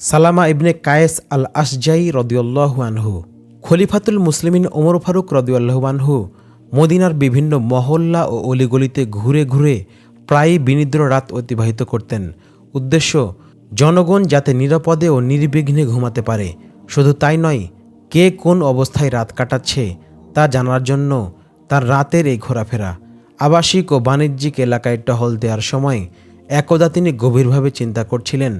সালামা ইবনে কায়েস আল আসজাই রদিউল্লাহু আনহু, খলিফাতুল মুসলিমিন ওমর ফারুক রদিউল্লাহু আনহু, মদিনার বিভিন্ন মহল্লা ও অলিগলিতে ঘুরে ঘুরে প্রায়ই বিনিদ্র রাত অতিবাহিত করতেন। উদ্দেশ্য, জনগণ যাতে নিরাপদে ও নির্বিঘ্নে ঘুমাতে পারে। শুধু তাই নয়, কে কোন অবস্থায় রাত কাটাচ্ছে তা জানার জন্য তার রাতের এই ঘোরাফেরা। আবাসিক ও বাণিজ্যিক এলাকায় টহল দেওয়ার সময় একদা তিনি গভীরভাবে চিন্তা করছিলেন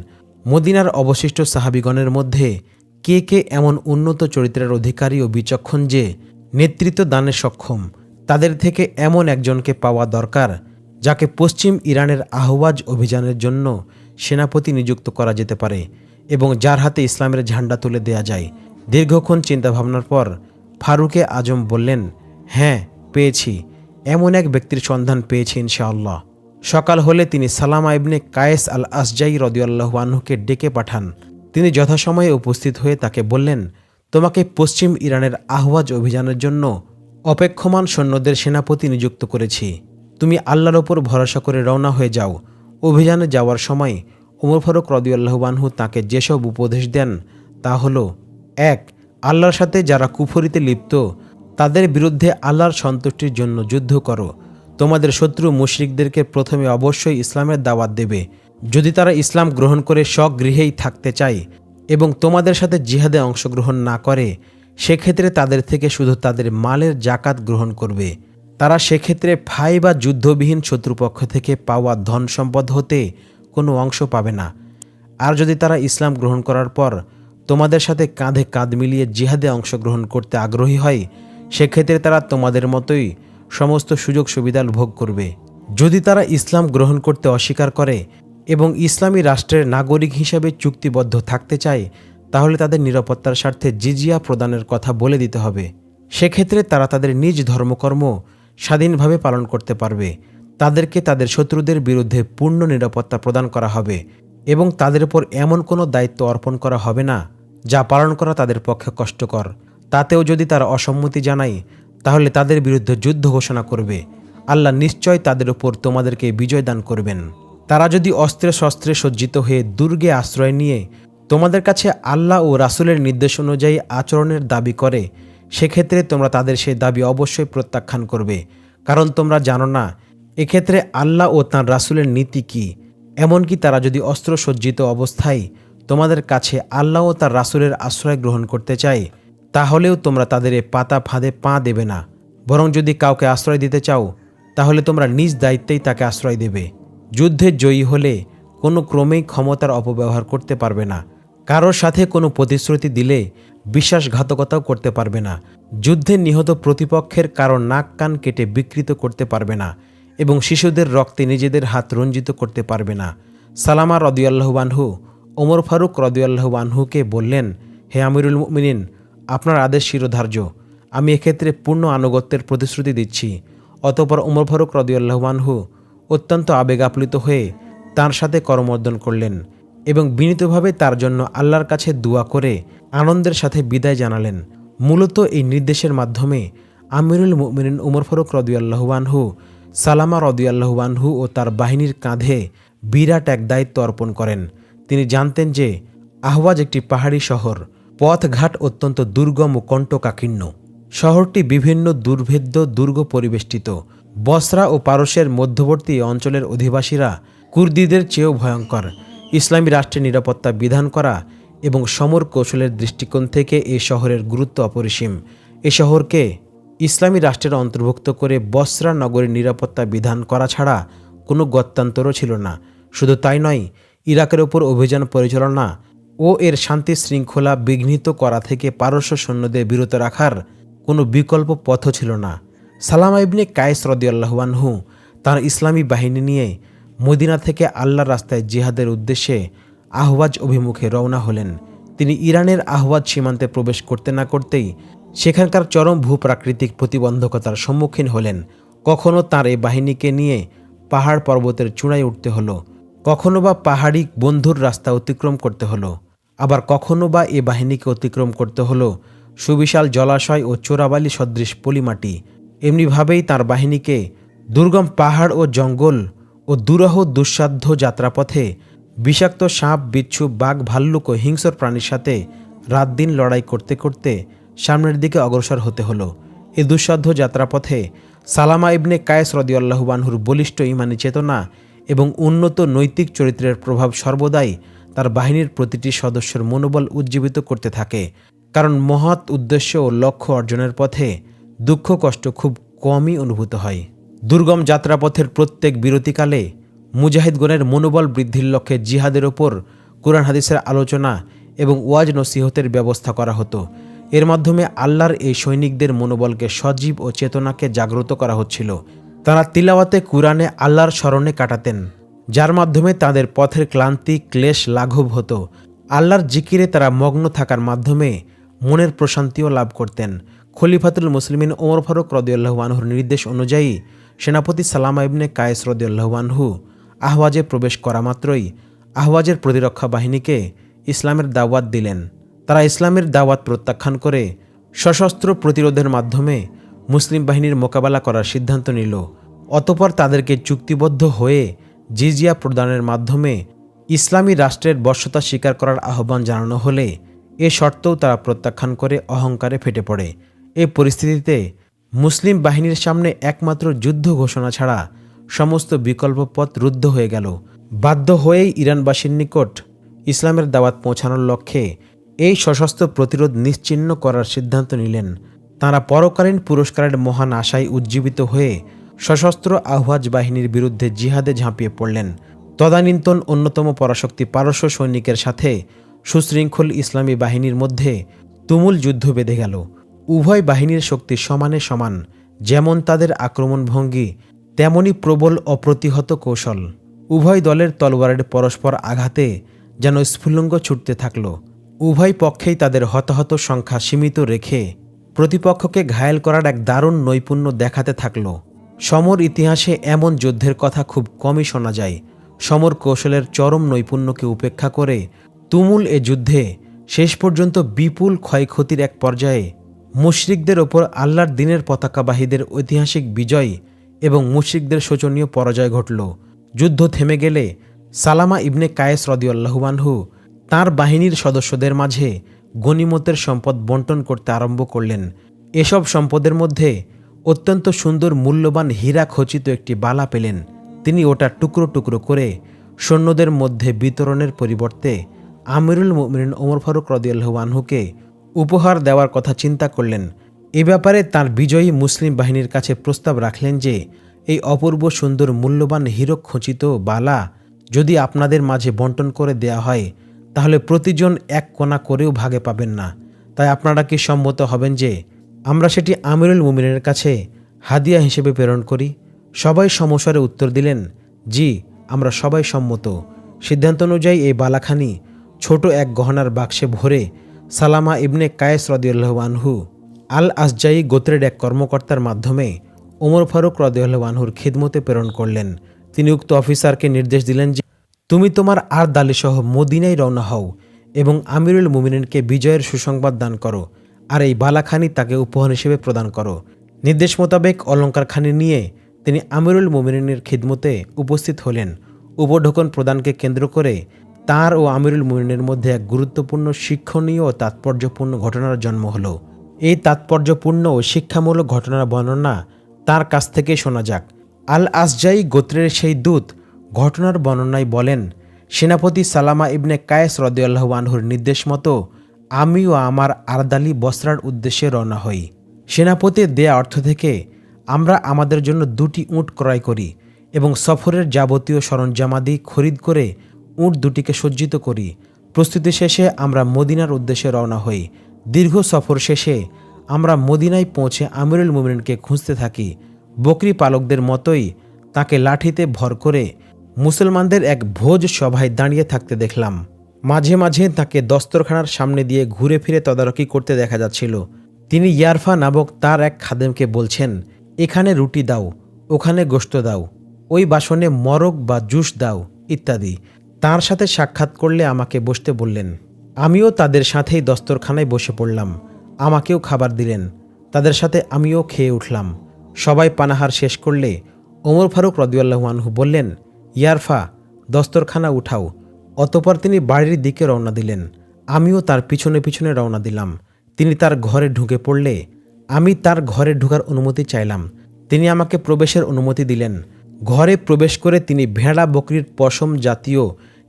মদিনার অবশিষ্ট সাহাবিগণের মধ্যে কে কে এমন উন্নত চরিত্রের অধিকারী ও বিচক্ষণ যে নেতৃত্ব দানে সক্ষম, তাদের থেকে এমন একজনকে পাওয়া দরকার, যাকে পশ্চিম ইরানের আহওয়াজ অভিযানের জন্য সেনাপতি নিযুক্ত করা যেতে পারে এবং যার হাতে ইসলামের ঝান্ডা তুলে দেয়া যায়। দীর্ঘক্ষণ চিন্তাভাবনার পর ফারুকে আজম বললেন হ্যাঁ পেয়েছি। এমন এক ব্যক্তির সন্ধান পেয়েছি ইনশাআল্লাহ। সকাল হলে তিনি সালাম ইবনে কায়েস আল আসজাই রদিয়াল্লাহু আনহুকে ডেকে পাঠান। তিনি যথাসময়ে উপস্থিত হয়ে তাকে বললেন, তোমাকে পশ্চিম ইরানের আহওয়াজ অভিযানের জন্য অপেক্ষমান সৈন্যদের সেনাপতি নিযুক্ত করেছি। তুমি আল্লাহর ওপর ভরসা করে রওনা হয়ে যাও। অভিযানে যাওয়ার সময় উমর ফারুক রদিউল্লাহু আনহু তাকে যেসব উপদেশ দেন তা হল, এক, আল্লাহর সাথে যারা কুফরিতে লিপ্ত, তাদের বিরুদ্ধে আল্লাহর সন্তুষ্টির জন্য যুদ্ধ করো। তোমাদের শত্রু মুশরিকদেরকে প্রথমে অবশ্যই ইসলামের দাওয়াত দেবে। যদি তারা ইসলাম গ্রহণ করে স্বগৃহেই থাকতে চায় এবং তোমাদের সাথে জিহাদে অংশগ্রহণ না করে, সেক্ষেত্রে তাদের থেকে শুধু তাদের মালের জাকাত গ্রহণ করবে। তারা সেক্ষেত্রে ফাই বা যুদ্ধবিহীন শত্রুপক্ষ থেকে পাওয়া ধন সম্পদ হতে কোনো অংশ পাবে না। আর যদি তারা ইসলাম গ্রহণ করার পর তোমাদের সাথে কাঁধে কাঁধ মিলিয়ে জিহাদে অংশগ্রহণ করতে আগ্রহী হয়, সেক্ষেত্রে তারা তোমাদের মতোই সমস্ত সুযোগ সুবিধা ভোগ করবে। যদি তারা ইসলাম গ্রহণ করতে অস্বীকার করে এবং ইসলামী রাষ্ট্রের নাগরিক হিসাবে চুক্তিবদ্ধ থাকতে চায়, তাহলে তাদের নিরাপত্তার স্বার্থে জিজিয়া প্রদানের কথা বলে দিতে হবে। সেক্ষেত্রে তারা তাদের নিজ ধর্মকর্ম স্বাধীনভাবে পালন করতে পারবে। তাদেরকে তাদের শত্রুদের বিরুদ্ধে পূর্ণ নিরাপত্তা প্রদান করা হবে এবং তাদের উপর এমন কোনো দায়িত্ব অর্পণ করা হবে না, যা পালন করা তাদের পক্ষে কষ্টকর। তাতেও যদি তারা অসম্মতি জানায় তাহলে তাদের বিরুদ্ধে যুদ্ধ ঘোষণা করবে। আল্লাহ নিশ্চয় তাদের উপর তোমাদেরকে বিজয় দান করবেন। তারা যদি অস্ত্রে শস্ত্রে সজ্জিত হয়ে দুর্গে আশ্রয় নিয়ে তোমাদের কাছে আল্লাহ ও রাসূলের নির্দেশ অনুযায়ী আচরণের দাবি করে, সেক্ষেত্রে তোমরা তাদের সেই দাবি অবশ্যই প্রত্যাখ্যান করবে। কারণ তোমরা জানো না, এক্ষেত্রে আল্লাহ ও তাঁর রাসুলের নীতি কী। এমনকি তারা যদি অস্ত্র সজ্জিত অবস্থায় তোমাদের কাছে আল্লাহ ও তার রাসুলের আশ্রয় গ্রহণ করতে চায় তাহলেও তোমরা তাদের এ পাতা ফাঁদে পা দেবে না। বরং যদি কাউকে আশ্রয় দিতে চাও, তাহলে তোমরা নিজ দায়িত্বেই তাকে আশ্রয় দেবে। যুদ্ধে জয়ী হলে কোনো ক্রমেই ক্ষমতার অপব্যবহার করতে পারবে না। কারোর সাথে কোনো প্রতিশ্রুতি দিলে বিশ্বাসঘাতকতাও করতে পারবে না। যুদ্ধে নিহত প্রতিপক্ষের কারও নাক কান কেটে বিকৃত করতে পারবে না এবং শিশুদের রক্তে নিজেদের হাত রঞ্জিত করতে পারবে না। সালামা রদিয়াল্লাহবানহু ওমর ফারুক রদিয়াল্লাহবানহুকে বললেন, হে আমিরুল মুমিনিন আপনার আদেশ শিরোধার্য। আমি এক্ষেত্রে পূর্ণ আনুগত্যের প্রতিশ্রুতি দিচ্ছি। অতপর উমর ফারুক রদিউল্লাহমানহু অত্যন্ত আবেগ আপ্লুত হয়ে তার সাথে করমর্দন করলেন এবং বিনীতভাবে তার জন্য আল্লাহর কাছে দোয়া করে আনন্দের সাথে বিদায় জানালেন। মূলত এই নির্দেশের মাধ্যমে আমিরুল মুমিনিন উমর ফারুক রদিউল্লাহবানহু সালামা রদিউল্লাহবানহু ও তার বাহিনীর কাঁধে বিরাট এক দায়িত্ব অর্পণ করেন। তিনি জানতেন যে আহওয়াজ একটি পাহাড়ি শহর। পথঘাট অত্যন্ত দুর্গম ও কণ্টকাকীর্ণ। শহরটি বিভিন্ন দুর্ভেদ্য দুর্গ পরিবেষ্টিত বসরা ও পারস্যের মধ্যবর্তী অঞ্চলের অধিবাসীরা কুর্দিদের চেয়েও ভয়ঙ্কর। ইসলামী রাষ্ট্রের নিরাপত্তা বিধান করা এবং সমর কৌশলের দৃষ্টিকোণ থেকে এই শহরের গুরুত্ব অপরিসীম। এ শহরকে ইসলামী রাষ্ট্রের অন্তর্ভুক্ত করে বসরা নগরীর নিরাপত্তা বিধান করা ছাড়া কোনো গত্যান্তরও ছিল না। শুধু তাই নয়, ইরাকের ওপর অভিযান পরিচালনা ও এর শান্তি শৃঙ্খলা বিঘ্নিত করা থেকে পারস্য সৈন্যদের বিরত রাখার কোনো বিকল্প পথও ছিল না। সালামা ইবনে কায়েস রদিয়াল্লাহানহু তার ইসলামী বাহিনী নিয়ে মদিনা থেকে আল্লাহর রাস্তায় জিহাদের উদ্দেশ্যে আহওয়াজ অভিমুখে রওনা হলেন। তিনি ইরানের আহওয়াজ সীমান্তে প্রবেশ করতে না করতেই সেখানকার চরম ভূপ্রাকৃতিক প্রতিবন্ধকতার সম্মুখীন হলেন। কখনো তার এই বাহিনীকে নিয়ে পাহাড় পর্বতের চূড়ায় উঠতে হলো, কখনো বা পাহাড়ি বন্ধুর রাস্তা অতিক্রম করতে হলো। আবার কখনো বা এ বাহিনীকে অতিক্রম করতে হলো। সুবিশাল জলাশয় ও চোরাবালি সদৃশ পলিমাটি। এমনিভাবেই তার বাহিনীকে দুর্গম পাহাড় ও জঙ্গল ও দুরহ দুঃসাধ্য যাত্রাপথে বিষাক্ত সাপ, বিচ্ছু, বাঘ, ভাল্লুক ও হিংস্র প্রাণীর সাথে রাত দিন লড়াই করতে করতে সামনের দিকে অগ্রসর হতে হলো। এ দুঃসাধ্য যাত্রাপথে সালামা ইবনে কায়েস রদিয়াল্লাহুবানহুর বলিষ্ঠ ইমানি চেতনা এবং উন্নত নৈতিক চরিত্রের প্রভাব সর্বদাই তার বাহিনীর প্রতিটি সদস্যের মনোবল উজ্জীবিত করতে থাকে। কারণ মহৎ উদ্দেশ্য ও লক্ষ্য অর্জনের পথে দুঃখ কষ্ট খুব কমই অনুভূত হয়। দুর্গম যাত্রাপথের প্রত্যেক বিরতিকালে মুজাহিদগণের মনোবল বৃদ্ধির লক্ষ্যে জিহাদের ওপর কোরআন হাদিসের আলোচনা এবং ওয়াজ নসিহতের ব্যবস্থা করা হতো। এর মাধ্যমে আল্লাহর এই সৈনিকদের মনোবলকে সজীব ও চেতনাকে জাগ্রত করা হচ্ছিল। তারা তিলাওয়াতে কুরআনে আল্লাহর স্মরণে কাটাতেন। যার মাধ্যমে তাদের পথের ক্লান্তি, ক্লেশ লাঘব হতো। আল্লাহর জিকিরে তারা মগ্ন থাকার মাধ্যমে মনের প্রশান্তিও লাভ করতেন। খলিফাতুল মুসলিমিন ওমর ফারুক রদিউল্লাহবানহুর নির্দেশ অনুযায়ী সেনাপতি সালামা ইবনে কায়েস রদিউল্লাহবানহু আহওয়াজে প্রবেশ করা মাত্রই আহওয়াজের প্রতিরক্ষা বাহিনীকে ইসলামের দাওয়াত দিলেন। তারা ইসলামের দাওয়াত প্রত্যাখ্যান করে সশস্ত্র প্রতিরোধের মাধ্যমে মুসলিম বাহিনীর মোকাবেলা করার সিদ্ধান্ত নিল। অতপর তাদেরকে চুক্তিবদ্ধ হয়ে জিজিয়া প্রদানের মাধ্যমে ইসলামী রাষ্ট্রের বর্ষতা স্বীকার করার আহ্বান জানানো হলে এ শর্তেও তারা প্রত্যাখ্যান করে অহংকারে ফেটে পড়ে। এ পরিস্থিতিতে মুসলিম বাহিনীর সামনে একমাত্র যুদ্ধ ঘোষণা ছাড়া সমস্ত বিকল্প পথ রুদ্ধ হয়ে গেল। বাধ্য হয়েই ইরানবাসীর নিকট ইসলামের দাওয়াত পৌঁছানোর লক্ষ্যে এই সশস্ত্র প্রতিরোধ নিশ্চিহ্ন করার সিদ্ধান্ত নিলেন। তাঁরা পরকালীন পুরস্কারের মহান আশায় উজ্জীবিত হয়ে সশস্ত্র আহওয়াজ বাহিনীর বিরুদ্ধে জিহাদে ঝাঁপিয়ে পড়লেন। তদানীন্তন অন্যতম পরাশক্তি পারস্য সৈনিকের সাথে সুশৃঙ্খল ইসলামী বাহিনীর মধ্যে তুমুল যুদ্ধ বেঁধে গেল। উভয় বাহিনীর শক্তি সমানে সমান, যেমন তাদের আক্রমণভঙ্গি, তেমনি প্রবল অপ্রতিহত কৌশল। উভয় দলের তলোয়ারের পরস্পর আঘাতে যেন স্ফুলঙ্গ ছুটতে থাকল। উভয় পক্ষেই তাদের হতাহত সংখ্যা সীমিত রেখে প্রতিপক্ষকে ঘায়েল করার এক দারুণ নৈপুণ্য দেখাতে থাকল। সমর ইতিহাসে এমন যুদ্ধের কথা খুব কমই শোনা যায়। সমর কৌশলের চরম নৈপুণ্যকে উপেক্ষা করে তুমুল এ যুদ্ধে শেষ পর্যন্ত বিপুল ক্ষয়ক্ষতির এক পর্যায়ে মুশরিকদের ওপর আল্লাহর দিনের পতাকাবাহীদের ঐতিহাসিক বিজয় এবং মুশরিকদের শোচনীয় পরাজয় ঘটল। যুদ্ধ থেমে গেলে সালামা ইবনে কায়েস রদিউল্লাহবানহু তার বাহিনীর সদস্যদের মাঝে গনিমতের সম্পদ বন্টন করতে আরম্ভ করলেন। এসব সম্পদের মধ্যে অত্যন্ত সুন্দর মূল্যবান হীরা খচিত একটি বালা পেলেন। তিনি ওটা টুকরো টুকরো করে সৈন্যদের মধ্যে বিতরণের পরিবর্তে আমিরুল মুমিনিন ওমর ফারুক রদিয়াল্লাহু উপহার দেওয়ার কথা চিন্তা করলেন। এ ব্যাপারে তার বিজয়ী মুসলিম বাহিনীর কাছে প্রস্তাব রাখলেন যে, এই অপূর্ব সুন্দর মূল্যবান হীরক খচিত বালা যদি আপনাদের মাঝে বন্টন করে দেয়া হয়, তাহলে প্রতিজন এক কোণা করেও ভাগে পাবেন না। তাই আপনারা কি সম্মত হবেন যে আমরা সেটি আমিরুল মুমিনের কাছে হাদিয়া হিসেবে প্রেরণ করি। সবাই সমস্যারে উত্তর দিলেন, জি, আমরা সবাই সম্মত। সিদ্ধান্ত অনুযায়ী এই বালাখানি ছোট এক গহনার বাক্সে ভরে সালামা ইবনে কায়েস রদিউল্লাহ আনহু আল আসজাই গোত্রের এক কর্মকর্তার মাধ্যমে ওমর ফারুক রদিউল্লাহ আনহুর খিদমতে প্রেরণ করলেন। তিনি উক্ত অফিসারকে নির্দেশ দিলেন যে, তুমি তোমার আর দালিসহ মদিনায় রওনা হও এবং আমিরুল মুমিনকে বিজয়ের সুসংবাদ দান করো। আর এই বালাখানি তাকে উপহার হিসেবে প্রদান করো। নির্দেশ মোতাবেক অলঙ্কারখানি নিয়ে তিনি আমিরুল মুমিনের খিদমতে উপস্থিত হলেন। উপঢৌকন প্রদানকে কেন্দ্র করে তার ও আমিরুল মুমিনের মধ্যে এক গুরুত্বপূর্ণ, শিক্ষণীয় ও তাৎপর্যপূর্ণ ঘটনার জন্ম হলো। এই তাৎপর্যপূর্ণ ও শিক্ষামূলক ঘটনার বর্ণনা তার কাছ থেকে শোনা যাক। আল আসজাই গোত্রের সেই দূত ঘটনার বর্ণনায় বলেন, সেনাপতি সালামা ইবনে কায়েস রদিয়াল্লাহ আনহুর নির্দেশ মতো আমি ও আমার আরদালি বসরার উদ্দেশ্যে রওনা হই। সেনাপতির দেয়া অর্থ থেকে, আমরা আমাদের জন্য দুটি উট ক্রয় করি এবং সফরের যাবতীয় সরঞ্জামাদি খরিদ করে উঁট দুটিকে সজ্জিত করি। প্রস্তুতি শেষে আমরা মদিনার উদ্দেশ্যে রওনা হই। দীর্ঘ সফর শেষে আমরা মদিনায় পৌঁছে আমিরুল মুমিনকে খুঁজতে থাকি। বকরি পালকদের মতোই তাকে লাঠিতে ভর করে মুসলমানদের এক ভোজ সভায় দাঁড়িয়ে থাকতে দেখলাম। মাঝে মাঝে তাকে দস্তরখানার সামনে দিয়ে ঘুরে ফিরে তদারকি করতে দেখা যাচ্ছিল। তিনি ইয়ারফা নামক তার এক খাদেমকে বলছেন, এখানে রুটি দাও, ওখানে গোস্ত দাও, ওই বাসনে মরক বা জুস দাও, ইত্যাদি। তার সাথে সাক্ষাৎ করলে আমাকে বসতে বললেন, আমিও তাদের সাথেই দস্তরখানায় বসে পড়লাম, আমাকেও খাবার দিলেন, তাদের সাথে আমিও খেয়ে উঠলাম। সবাই পানাহার শেষ করলে ওমর ফারুক রদিউল্লাহ আনহু বললেন, ইয়ারফা, দস্তরখানা উঠাও অতপর তিনি বাড়ির দিকে রওনা দিলেন। আমিও তার পিছনে পিছনে রওনা দিলাম। তিনি তার ঘরে ঢুকে পড়লে আমি তার ঘরে ঢোকার অনুমতি চাইলাম। তিনি আমাকে প্রবেশের অনুমতি দিলেন। ঘরে প্রবেশ করে তিনি ভেড়া বকরির পশম জাতীয়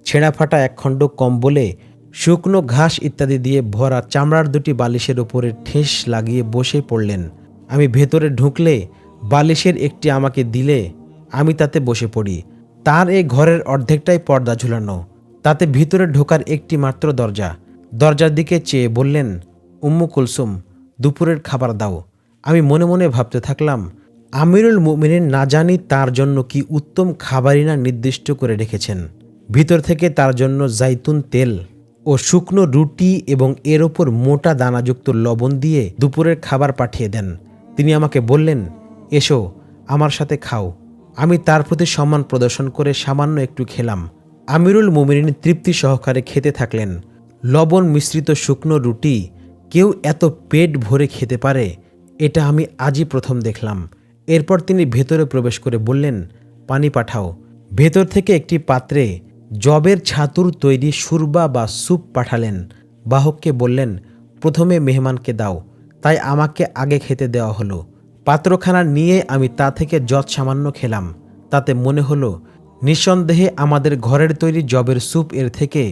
ছেঁড়াফাটা একখণ্ড কম্বলে, শুকনো ঘাস ইত্যাদি দিয়ে ভরা চামড়ার দুটি বালিশের ওপরে ঠেস লাগিয়ে বসে পড়লেন। আমি ভেতরে ঢুকলে বালিশের একটি আমাকে দিলে আমি তাতে বসে পড়ি। তার এই ঘরের অর্ধেকটাই পর্দা ঝুলানো। তাতে ভিতরে ঢোকার একটি মাত্র দরজা। দরজার দিকে চেয়ে বললেন, উম্মু কুলসুম, দুপুরের খাবার দাও। আমি মনে মনে ভাবতে থাকলাম, আমিরুল মুমিনিন না জানি তার জন্য কি উত্তম খাবারই না নির্দিষ্ট করে রেখেছেন। ভিতর থেকে তার জন্য জাইতুন তেল ও শুকনো রুটি এবং এর ওপর মোটা দানাযুক্ত লবণ দিয়ে দুপুরের খাবার পাঠিয়ে দেন। তিনি আমাকে বললেন, এসো, আমার সাথে খাও। আমি তার প্রতি সম্মান প্রদর্শন করে সামান্য একটু খেলাম। আমিরুল মুমিনিন তৃপ্তি সহকারে খেতে থাকলেন। লবণ মিশ্রিত শুকনো রুটি কেউ এত পেট ভরে খেতে পারে, এটা আমি আজই প্রথম দেখলাম। এরপর তিনি ভেতরে প্রবেশ করে বললেন, পানি পাঠাও। ভেতর থেকে একটি পাত্রে জবের ছাতুর তৈরি সুরবা বা স্যুপ পাঠালেন। বাহককে বললেন, প্রথমে মেহমানকে দাও, তাই আমাকে আগে খেতে দেওয়া হলো। পাত্রখানা নিয়ে আমি তা থেকে যৎ সামান্য খেলাম। তাতে মনে হলো নিঃসন্দেহে আমাদের ঘরের তৈরি জবের স্যুপ এর থেকে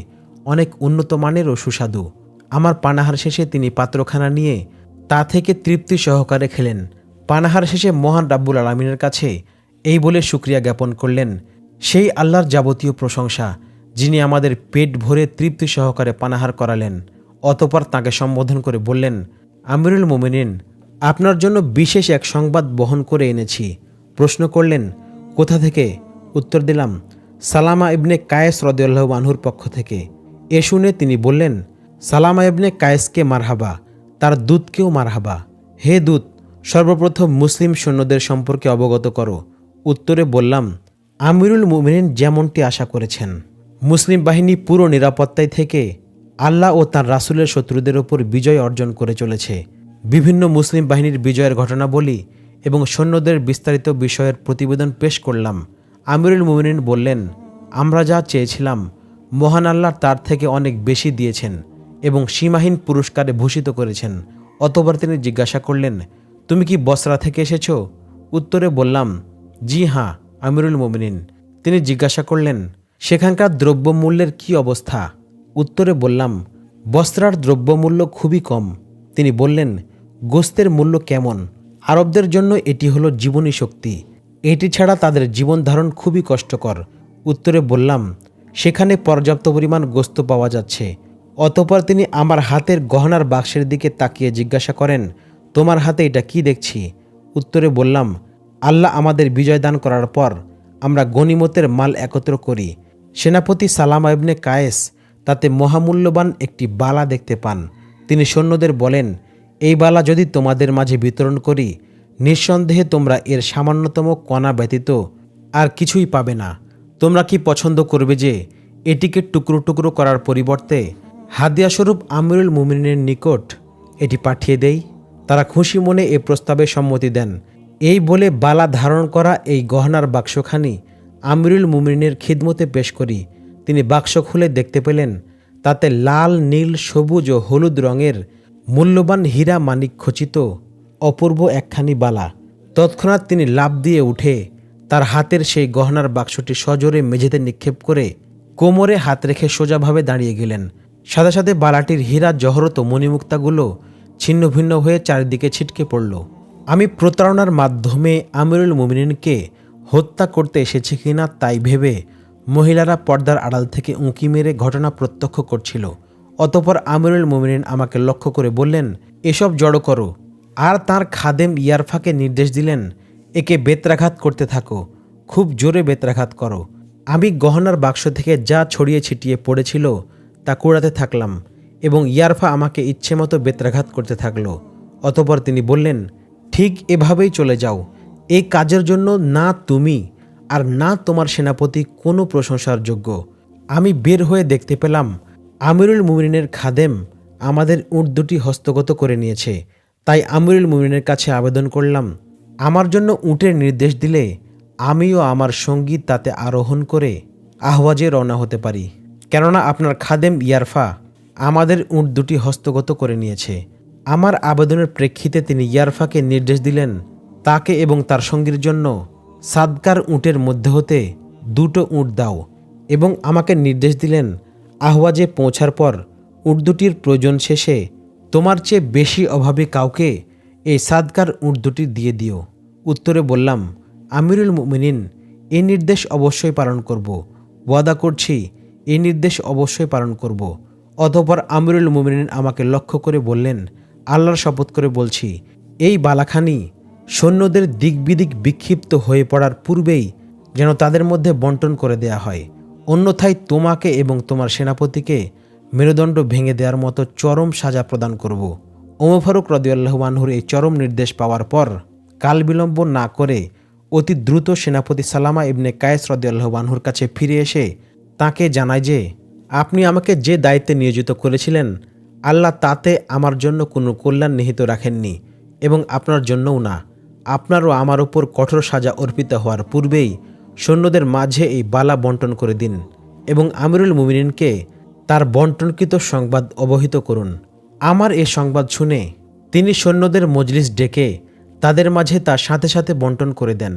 অনেক উন্নত মানের ও সুস্বাদু। আমার পানাহার শেষে তিনি পাত্রখানা নিয়ে তা থেকে তৃপ্তি সহকারে খেলেন। পানাহার শেষে মহান রাব্বুল আলমিনের কাছে এই বলে সুক্রিয়া জ্ঞাপন করলেন, সেই আল্লাহর যাবতীয় প্রশংসা যিনি আমাদের পেট ভরে তৃপ্তি সহকারে পানাহার করালেন, অতপর তাকে সম্বোধন করে বললেন, আমিরুল মোমিনিন, আপনার জন্য বিশেষ এক সংবাদ বহন করে এনেছি। প্রশ্ন করলেন, কোথা থেকে? উত্তর দিলাম, সালামা ইবনে কায়েস রদিয়াল্লাহ আনহুর পক্ষ থেকে। এ শুনে তিনি বললেন, সালামা ইবনে কায়েসকে মারহাবা, তার দূতকেও মারহাবা। হে দূত সর্বপ্রথম মুসলিম সৈন্যদের সম্পর্কে অবগত করো। উত্তরে বললাম, আমিরুল মুমিনিন যেমনটি আশা করেছেন। মুসলিম বাহিনী পুরো নিরাপত্তায় থেকে আল্লাহ ও তার রাসূলের শত্রুদের ওপর বিজয় অর্জন করে চলেছে। বিভিন্ন মুসলিম বাহিনীর বিজয়ের ঘটনা বলি এবং সৈন্যদের বিস্তারিত বিষয়ের প্রতিবেদন পেশ করলাম। আমিরুল মুমিনিন বললেন, আমরা যা চেয়েছিলাম, মহান আল্লাহ তার থেকে অনেক বেশি দিয়েছেন এবং সীমাহীন পুরস্কারে ভূষিত করেছেন। অতবার তিনি জিজ্ঞাসা করলেন, তুমি কি বসরা থেকে এসেছ? উত্তরে বললাম, জি হ্যাঁ আমিরুল মোমিনিন। তিনি জিজ্ঞাসা করলেন, সেখানকার দ্রব্যমূল্যের কি অবস্থা? উত্তরে বললাম বস্ত্রার দ্রব্যমূল্য খুবই কম। তিনি বললেন, গোস্তের মূল্য কেমন? আরবদের জন্য এটি হলো জীবনী শক্তি। এটি ছাড়া তাদের জীবন ধারণ খুবই কষ্টকর। উত্তরে বললাম, সেখানে পর্যাপ্ত পরিমাণ গোস্ত পাওয়া যাচ্ছে। অতপর তিনি আমার হাতের গহনার বাক্সের দিকে তাকিয়ে জিজ্ঞাসা করেন, তোমার হাতে এটা কি দেখছি? উত্তরে বললাম, আল্লাহ আমাদের বিজয় দান করার পর আমরা গনিমতের মাল একত্র করি। সেনাপতি সালামা ইবনে কায়েস তাতে মহামূল্যবান একটি বালা দেখতে পান। তিনি সৈন্যদের বলেন, এই বালা যদি তোমাদের মাঝে বিতরণ করি নিঃসন্দেহে তোমরা এর সামান্যতম কণা ব্যতীত আর কিছুই পাবে না। তোমরা কি পছন্দ করবে যে এটিকে টুকরো টুকরো করার পরিবর্তে হাদিয়াস্বরূপ আমিরুল মুমিনের নিকট এটি পাঠিয়ে দেই? তারা খুশি মনে এ প্রস্তাবে সম্মতি দেন। এই বলে বালা ধারণ করা এই গহনার বাক্সখানি আমিরুল মুমিনের খিদমতে পেশ করি। তিনি বাক্স খুলে দেখতে পেলেন, তাতে লাল, নীল, সবুজ ও হলুদ রঙের মূল্যবান হীরা মানিক খচিত অপূর্ব একখানি বালা। তৎক্ষণাৎ তিনি লাভ দিয়ে উঠে তার হাতের সেই গহনার বাক্সটি সজোরে মেঝেতে নিক্ষেপ করে কোমরে হাত রেখে সোজাভাবে দাঁড়িয়ে গেলেন। সাথে সাথে বালাটির হীরা, জহরত মণিমুক্তাগুলো ছিন্ন ভিন্ন হয়ে চারিদিকে ছিটকে পড়ল। আমি প্রতারণার মাধ্যমে আমিরুল মুমিনিনকে হত্যা করতে এসেছে কিনা তাই ভেবে মহিলারা পর্দার আড়াল থেকে উঁকি মেরে ঘটনা প্রত্যক্ষ করছিল। অতপর আমিরুল মুমিনিন আমাকে লক্ষ্য করে বললেন, এসব জড়ো করো। আর তার খাদেম ইয়ারফাকে নির্দেশ দিলেন, একে বেত্রাঘাত করতে থাকো, খুব জোরে বেত্রাঘাত করো। আমি গহনার বাক্স থেকে যা ছড়িয়ে ছিটিয়ে পড়েছিল, তা কুড়াতে থাকলাম এবং ইয়ারফা আমাকে ইচ্ছে মতো বেত্রাঘাত করতে থাকল। অতপর তিনি বললেন, ঠিক এভাবেই চলে যাও। এই কাজের জন্য না তুমি আর না তোমার সেনাপতি কোনো প্রশংসার যোগ্য। আমি বের হয়ে দেখতে পেলাম, আমিরুল মুমিনের খাদেম আমাদের উট দুটি হস্তগত করে নিয়েছে। তাই আমিরুল মুমিনের কাছে আবেদন করলাম, আমার জন্য উটের নির্দেশ দিলে আমিও আমার সঙ্গী তাতে আরোহণ করে আহওয়াজে রওনা হতে পারি। কেননা আপনার খাদেম ইয়ারফা আমাদের উট দুটি হস্তগত করে নিয়েছে। আমার আবেদনের প্রেক্ষিতে তিনি ইয়ারফাকে নির্দেশ দিলেন, তাকে এবং তার সঙ্গীর জন্য সাদকার উটের মধ্যে হতে দুটো উট দাও এবং আমাকে নির্দেশ দিলেন আহওয়াজে পৌঁছার পর উট দুটির প্রয়োজন শেষে তোমার চেয়ে বেশি অভাবে কাউকে এই সাদকার উট দুটি দিয়ে দিও। উত্তরে বললাম, আমিরুল মুমিনিন, এই নির্দেশ অবশ্যই পালন করব। ওয়াদা করছি, এই নির্দেশ অবশ্যই পালন করব। অতঃপর আমিরুল মুমিনিন আমাকে লক্ষ্য করে বললেন, আল্লাহর শপথ করে বলছি, এই বালাখানি সৈন্যদের দিকবিদিক বিক্ষিপ্ত হয়ে পড়ার পূর্বেই যেন তাদের মধ্যে বন্টন করে দেয়া হয়। অন্যথায় তোমাকে এবং তোমার সেনাপতিকে মেরুদণ্ড ভেঙে দেওয়ার মতো চরম সাজা প্রদান করব। ওমর ফারুক রদিয়াল্লাহমানহুর এই চরম নির্দেশ পাওয়ার পর কাল বিলম্ব না করে অতি দ্রুত সেনাপতি সালামা ইবনে কায়েস রদিয়াল্লাহবানহুর কাছে ফিরে এসে তাকে জানায় যে, আপনি আমাকে যে দায়িত্বে নিয়োজিত করেছিলেন, আল্লাহ তাতে আমার জন্য কোনো কল্যাণ নিহিত রাখেননি এবং আপনার জন্যও না। আপনারও আমার উপর কঠোর সাজা অর্পিত হওয়ার পূর্বেই সৈন্যদের মাঝে এই বালা বন্টন করে দিন এবং আমিরুল মুমিনিনকে তার বন্টনকৃত সংবাদ অবহিত করুন। আমার এ সংবাদ শুনে তিনি সৈন্যদের মজলিস ডেকে তাদের মাঝে তা সাথে সাথে বন্টন করে দেন।